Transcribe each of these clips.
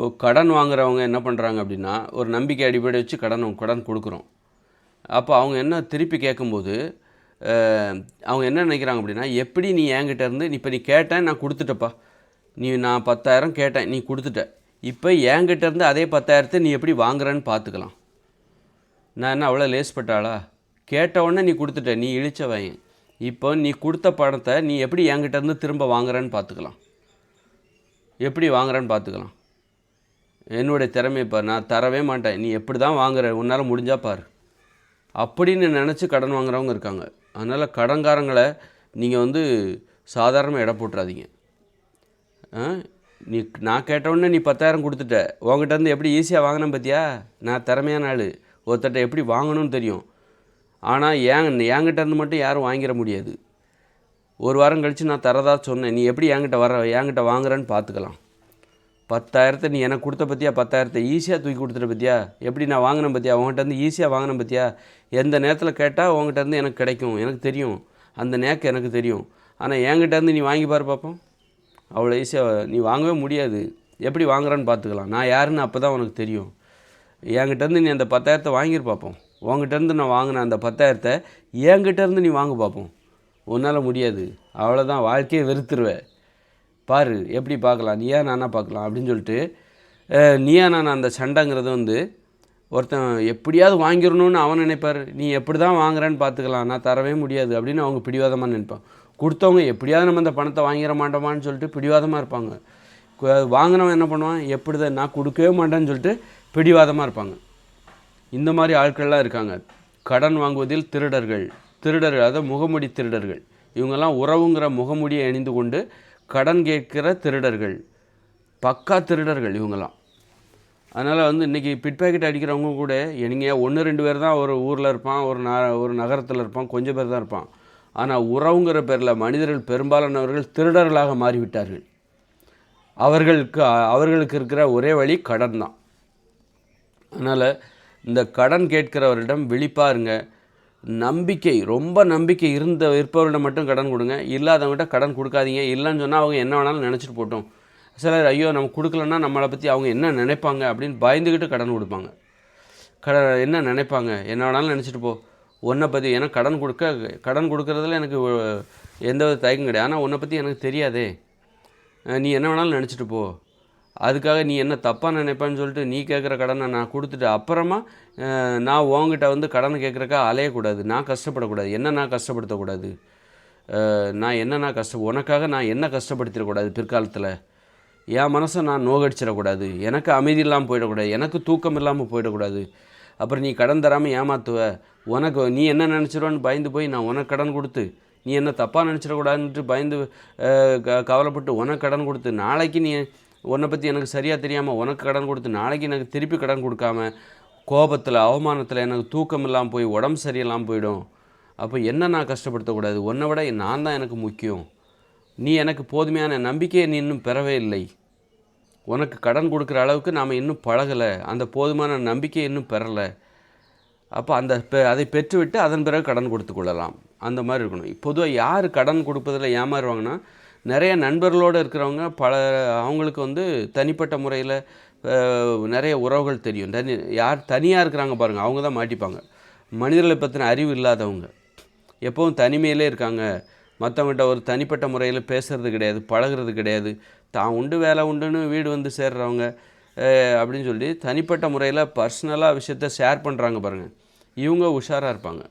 இப்போது கடன் வாங்குறவங்க என்ன பண்ணுறாங்க அப்படின்னா ஒரு நம்பிக்கை அடிப்படை வச்சு கடன் கடன் கொடுக்குறோம். அப்போ அவங்க என்ன திருப்பி கேட்கும்போது அவங்க என்ன நினைக்கிறாங்க அப்படின்னா எப்படி நீ என்கிட்ட இருந்து இப்போ நீ கேட்டேன் நான் கொடுத்துட்டப்பா நீ நான் பத்தாயிரம் கேட்டேன் நீ கொடுத்துட்ட. இப்போ என்கிட்ட இருந்து அதே பத்தாயிரத்தை நீ எப்படி வாங்குறேன்னு பார்த்துக்கலாம். நான் என்ன அவ்வளோ லேஸ்பட்டாளா? கேட்ட உடனே நீ கொடுத்துட்ட நீ இழிச்ச இழிச்சவன் இப்போ நீ கொடுத்த பணத்தை நீ எப்படி என்கிட்ட இருந்து திரும்ப வாங்குறேன்னு பார்த்துக்கலாம். எப்படி வாங்குறேன்னு பார்த்துக்கலாம். என்னுடைய திறமையை பார். நான் தரவே மாட்டேன். நீ எப்படி தான் வாங்குற? உன்னால் முடிஞ்சால் பார். அப்படின்னு நினச்சி கடன் வாங்குறவங்க இருக்காங்க. அதனால் கடன்காரங்களை நீங்கள் வந்து சாதாரணமாக எடை போட்டுறாதீங்க. ஆ? நீ நான் கேட்டவுடனே நீ பத்தாயிரம் கொடுத்துட்ட. உங்ககிட்ட இருந்து எப்படி ஈஸியாக வாங்கினேன் பார்த்தியா நான் திறமையான ஆள். ஒருத்தட்ட எப்படி வாங்கணும்னு தெரியும். ஆனால் ஏன் என்கிட்ட இருந்து மட்டும் யாரும் வாங்கிட முடியாது. ஒரு வாரம் கழித்து நான் தரதா சொன்னேன். நீ எப்படி என்கிட்ட வர என்கிட்ட வாங்குறேன்னு பார்த்துக்கலாம் பத்தாயிரத்தை நீ எனக்கு கொடுத்த பற்றியா பத்தாயிரத்தை ஈஸியாக தூக்கி கொடுத்துட்ட பற்றியா எப்படி நான் வாங்கினேன் பற்றியா உங்கள்கிட்ட இருந்து ஈஸியாக வாங்கின பற்றியா எந்த நேரத்தில் கேட்டால் உங்கள்கிட்ட இருந்து எனக்கு கிடைக்கும். எனக்கு தெரியும். அந்த நேக்கு எனக்கு தெரியும். ஆனால் என்கிட்ட இருந்து நீ வாங்கி பாரு பார்ப்போம் அவ்வளோ ஈஸியாக நீ வாங்கவே முடியாது. எப்படி வாங்குறான்னு பார்த்துக்கலாம் நான் யாருன்னு அப்போ தான் உனக்கு தெரியும். என்கிட்டேருந்து நீ அந்த பத்தாயிரத்தை வாங்கிரு பார்ப்போம் உங்ககிட்டேருந்து நான் வாங்கின அந்த பத்தாயிரத்தை என்கிட்டேருந்து நீ வாங்க பார்ப்போம் உன்னால் முடியாது. அவ்வளோதான் வாழ்க்கையை வெறுத்துருவேன் பாரு எப்படி பார்க்கலாம்? நீயா நானா பார்க்கலாம்? அப்படின்னு சொல்லிட்டு நீயா நான் அந்த சண்டைங்கிறது வந்து ஒருத்தன் எப்படியாவது வாங்கிடணும்னு அவன் நினைப்பார். நீ எப்படி தான் வாங்குறேன்னு பார்த்துக்கலாம். நான் தரவே முடியாது அப்படின்னு அவங்க பிடிவாதமாக நினைப்பான் கொடுத்தவங்க எப்படியாவது நம்ம அந்த பணத்தை வாங்கிட மாட்டோமான்னு சொல்லிட்டு பிடிவாதமாக இருப்பாங்க. வாங்கினவன் என்ன பண்ணுவான்? எப்படி தான் நான் கொடுக்கவே மாட்டேன்னு சொல்லிட்டு பிடிவாதமாக இருப்பாங்க. இந்த மாதிரி ஆட்கள்லாம் இருக்காங்க. கடன் வாங்குவதில் திருடர்கள். திருடர்கள் அதாவது முகமுடி திருடர்கள். இவங்கெல்லாம் உறவுங்கிற முகமுடியை அணிந்து கொண்டு கடன் கேட்கிற திருடர்கள். பக்கா திருடர்கள் இவங்கெல்லாம். அதனால் வந்து இன்றைக்கி பிட்பாக்கெட் அடிக்கிறவங்க கூட நீங்கள் ஒன்று ரெண்டு பேர் தான் ஒரு ஊரில் இருப்பான் ஒரு ந ஒரு நகரத்தில் இருப்பான் கொஞ்சம் பேர் தான் இருப்பான். ஆனால் உறவுங்கிற பேரில் மனிதர்கள் பெரும்பாலானவர்கள் திருடர்களாக மாறிவிட்டார்கள். அவர்களுக்கு அவர்களுக்கு இருக்கிற ஒரே வழி கடன் தான். அதனால் இந்த கடன் கேட்கிறவரிடம் விழிப்பாருங்க. நம்பிக்கை ரொம்ப நம்பிக்கை இருந்த இருப்பவர்கிட்ட மட்டும் கடன் கொடுங்க. இல்லாதவங்ககிட்ட கடன் கொடுக்காதீங்க. இல்லைன்னு சொன்னால் அவங்க என்ன வேணாலும் நினச்சிட்டு போட்டோம். சிலர் ஐயோ நம்ம கொடுக்கலன்னா நம்மளை பற்றி அவங்க என்ன நினைப்பாங்க? அப்படின்னு பயந்துக்கிட்டு கடன் கொடுப்பாங்க. கட என்ன நினைப்பாங்க? என்ன வேணாலும் நினச்சிட்டு போ. உன்னை பற்றி ஏன்னா கடன் கொடுக்க கடன் கொடுக்குறதுல எனக்கு எந்த வித தயக்கம் கிடையாது. ஆனால் உன்னை பற்றி எனக்கு தெரியாதே. நீ என்ன வேணாலும் நினச்சிட்டு போ. அதுக்காக நீ என்ன தப்பாக நினைப்பேன்னு சொல்லிட்டு நீ கேட்குற கடனை நான் கொடுத்துட்டு அப்புறமா நான் உங்ககிட்ட வந்து கடனை கேட்குறக்கா அலையக்கூடாது. நான் கஷ்டப்படக்கூடாது. என்ன நான் கஷ்டப்படுத்தக்கூடாது? நான் என்ன நான் கஷ்ட உனக்காக நான் என்ன கஷ்டப்படுத்திடக்கூடாது பிற்காலத்தில்? என் மனசை நான் நோகடிச்சிடக்கூடாது. எனக்கு அமைதி இல்லாமல் போயிடக்கூடாது. எனக்கு தூக்கம் இல்லாமல் போயிடக்கூடாது. அப்புறம் நீ கடன் தராமல் ஏமாத்துவ. உனக்கு நீ என்ன நினச்சிருவான்னு பயந்து போய் நான் உனக்கு கடன் கொடுத்து நீ என்ன தப்பாக நினச்சிடக்கூடாதுன்ட்டு பயந்து க கவலைப்பட்டு உனக்கு கடன் கொடுத்து நாளைக்கு நீ உன்னை பற்றி எனக்கு சரியாக தெரியாமல் உனக்கு கடன் கொடுத்து நாளைக்கு எனக்கு திருப்பி கடன் கொடுக்காம கோபத்தில் அவமானத்தில் எனக்கு தூக்கம் இல்லாமல் போய் உடம்பு சரியில்லாமல் போயிடும். அப்போ என்ன நான் கஷ்டப்படுத்தக்கூடாது? உன்னை விட நான் தான் எனக்கு முக்கியம். நீ எனக்கு போதுமையான நம்பிக்கையை நீ இன்னும் பெறவே இல்லை. உனக்கு கடன் கொடுக்குற அளவுக்கு நாம் இன்னும் பழகலை. அந்த போதுமான நம்பிக்கையை இன்னும் பெறலை. அப்போ அந்த பெ- அதை பெற்றுவிட்டு அதன் பிறகு கடன் கொடுத்து கொள்ளலாம். அந்த மாதிரி இருக்கணும். பொதுவாக யார் கடன் கொடுப்பதில் ஏமாறுவாங்கன்னா நிறைய நண்பர்களோடு இருக்கிறவங்க பல அவங்களுக்கு வந்து தனிப்பட்ட முறையில் நிறைய உறவுகள் தெரியும். தனி யார் தனியாக இருக்கிறாங்க பாருங்கள் அவங்க தான் மாட்டிப்பாங்க. மனிதர்களை பற்றின அறிவு இல்லாதவங்க. எப்போவும் தனிமையிலே இருக்காங்க. மற்றவங்கள்ட்ட ஒரு தனிப்பட்ட முறையில் பேசுகிறது கிடையாது பழகுறது கிடையாது. தான் உண்டு வேலை உண்டுன்னு வீடு வந்து சேர்றவங்க அப்படின்னு சொல்லி தனிப்பட்ட முறையில் பர்சனலாக விஷயத்த ஷேர் பண்ணுறாங்க பாருங்கள் இவங்க உஷாராக இருப்பாங்க.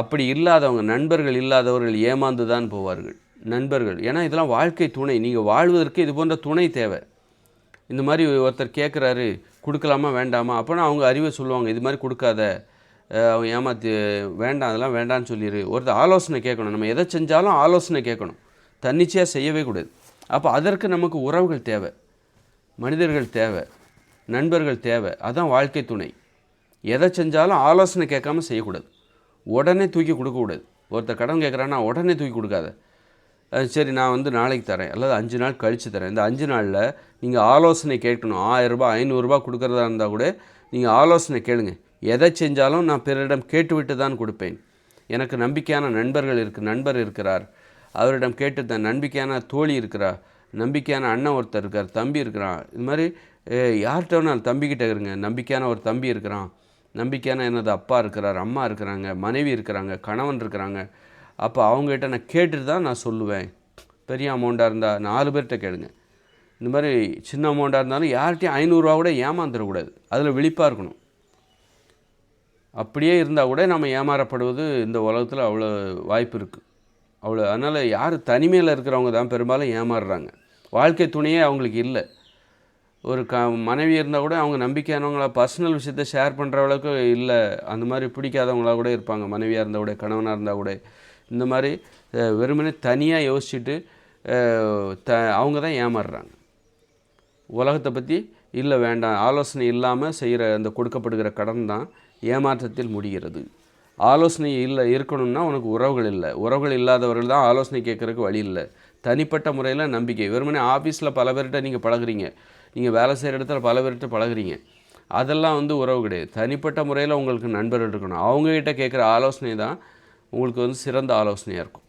அப்படி இல்லாதவங்க நண்பர்கள் இல்லாதவர்கள் ஏமாந்து தான் போவார்கள். நண்பர்கள். ஏன்னா இதெல்லாம் வாழ்க்கை துணை. நீங்கள் வாழ்வதற்கு இது போன்ற துணை தேவை. இந்த மாதிரி ஒருத்தர் கேட்குறாரு கொடுக்கலாமா வேண்டாமா? அப்போனா அவங்க அறிவை சொல்லுவாங்க இது மாதிரி கொடுக்காத. அவங்க ஏமாத்து வேண்டாம் அதெல்லாம் வேண்டான்னு சொல்லிடு ஒருத்தர் ஆலோசனை கேட்கணும். நம்ம எதை செஞ்சாலும் ஆலோசனை கேட்கணும். தன்னிச்சையாக செய்யவே கூடாது. அப்போ அதற்கு நமக்கு உறவுகள் தேவை. மனிதர்கள் தேவை. நண்பர்கள் தேவை. அதுதான் வாழ்க்கை துணை. எதை செஞ்சாலும் ஆலோசனை கேட்காம செய்யக்கூடாது. உடனே தூக்கி கொடுக்கக்கூடாது. ஒருத்தர் கடன் கேட்குறான்னா உடனே தூக்கி கொடுக்காத. சரி நான் வந்து நாளைக்கு தரேன். அல்லது அஞ்சு நாள் கழித்து தரேன். இந்த அஞ்சு நாளில் நீங்கள் ஆலோசனை கேட்கணும். ஆயிரரூபா ஐநூறுரூபா கொடுக்குறதா இருந்தால் கூட நீங்கள் ஆலோசனை கேளுங்க. எதை செஞ்சாலும் நான் பிறரிடம் கேட்டுவிட்டு தான் கொடுப்பேன். எனக்கு நம்பிக்கையான நண்பர்கள் இருக்கு நண்பர் இருக்கிறார். அவரிடம் கேட்டு தான் நம்பிக்கையான தோழி இருக்கிறார். நம்பிக்கையான அண்ணன் ஒருத்தர் இருக்கார் தம்பி இருக்கிறான். இது மாதிரி யார்கிட்ட வேணாலும் தம்பிக்கிட்ட இருங்க. நம்பிக்கையான ஒரு தம்பி இருக்கிறான். நம்பிக்கையான எனது அப்பா இருக்கிறார் அம்மா இருக்கிறாங்க மனைவி இருக்கிறாங்க கணவன் இருக்கிறாங்க. அப்போ அவங்ககிட்ட நான் கேட்டுட்டு தான் நான் சொல்லுவேன். பெரிய அமௌண்ட்டாக இருந்தால் நாலு பேர்கிட்ட கேளுங்க. இந்த மாதிரி சின்ன அமௌண்ட்டாக இருந்தாலும் யார்கிட்டையும் ஐநூறுரூவா கூட ஏமாந்துடக்கூடாது. அதில் விழிப்பாக இருக்கணும். அப்படியே இருந்தால் கூட நம்ம ஏமாறப்படுவது இந்த உலகத்தில் அவ்வளோ வாய்ப்பு இருக்குது அவ்வளோ அதனால் யார் தனிமையில் இருக்கிறவங்க தான் பெரும்பாலும் ஏமாறுறாங்க. வாழ்க்கை துணையே அவங்களுக்கு இல்லை. ஒரு க மனைவி இருந்தால் கூட அவங்க நம்பிக்கையானவங்களா பர்சனல் விஷயத்த ஷேர் பண்ணுற அளவுக்கு இல்லை. அந்த மாதிரி பிடிக்காதவங்களா கூட இருப்பாங்க. மனைவியாக இருந்தால் கூட கணவனாக இருந்தால் கூட. இந்த மாதிரி வெறுமனே தனியாக யோசிச்சுட்டு த அவங்க தான் ஏமாறுறாங்க. உலகத்தை பற்றி இல்லை வேண்டாம். ஆலோசனை இல்லாமல் செய்கிற அந்த கொடுக்கப்படுகிற கடன் தான் ஏமாற்றத்தில் முடிகிறது. ஆலோசனை இல்லை இருக்கணும்னா உனக்கு உறவுகள் இல்லை. உறவுகள் இல்லாதவர்கள் தான் ஆலோசனை கேட்குறதுக்கு வழி இல்லை. தனிப்பட்ட முறையில் நம்பிக்கை. வெறுமனே ஆஃபீஸில் பல பேர்கிட்ட நீங்கள் பழகுறீங்க. நீங்கள் வேலை செய்கிற இடத்துல பல பேர்கிட்ட பழகுறீங்க. அதெல்லாம் வந்து உறவு கிடையாது. தனிப்பட்ட முறையில் உங்களுக்கு நண்பர்கள் இருக்கணும். அவங்ககிட்ட கேட்குற ஆலோசனை தான் உங்களுக்கு வந்து சிறந்த ஆலோசனையாக இருக்கும்.